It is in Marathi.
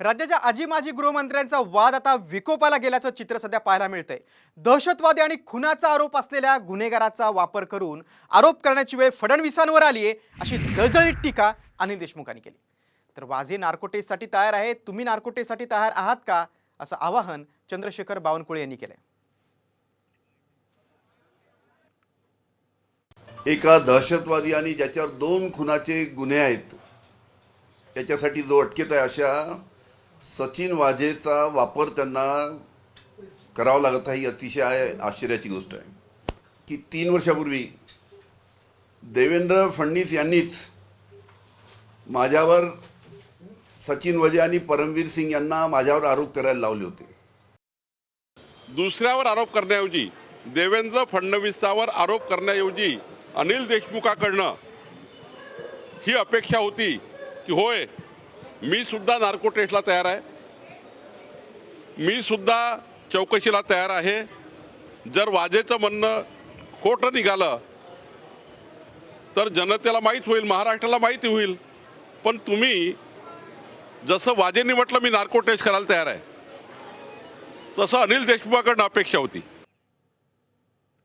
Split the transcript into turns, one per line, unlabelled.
राज्याच्या आजी माजी गृहमंत्र्यांचा वाद आता विकोपाला गेल्याचं चित्र सध्या पाहायला मिळतंय. दहशतवादी आणि खुनाचा आरोप असलेल्या गुन्हेगाराचा वापर करून आरोप करण्याची वेळ फडणवीसांवर आली आहे अशी जळजळीत टीका अनिल देशमुखांनी केली. तर वाझे नार्कोटेससाठी तयार आहे तुम्ही नार्कोटेससाठी तयार आहात का? असं आवाहन चंद्रशेखर बावनकुळे यांनी केलंय.
एका दहशतवादी आणि ज्याच्यावर दोन खुनाचे गुन्हे आहेत त्याच्यासाठी जो अटकेत आहे अशा सचिन वाजेचा वापर त्यांना करावा लागत आहे ही अतिशय आश्चर्याची गोष्ट आहे. की तीन वर्षापूर्वी देवेंद्र फडणवीस यांनीच माझ्यावर सचिन वाजे आणि परमवीर सिंग यांना माझ्यावर आरोप करायला लावले होते.
दुसऱ्यावर आरोप करण्याऐवजी देवेंद्र फडणवीसावर आरोप करण्याऐवजी अनिल देशमुखाकडनं ही अपेक्षा होती की होय मी सुद्धा नार्को टेस्टला तयार आहे. मी सुद्धा चौकशीला तयार आहे. जर वाजेचं म्हणणं खोटं निघालं तर जनतेला माहीत होईल महाराष्ट्राला माहिती होईल. पण तुम्ही जसं वाजेंनी म्हटलं मी नार्को टेस्ट करायला तयार आहे. तसं अनिल देशमुखाकडनं अपेक्षा होती.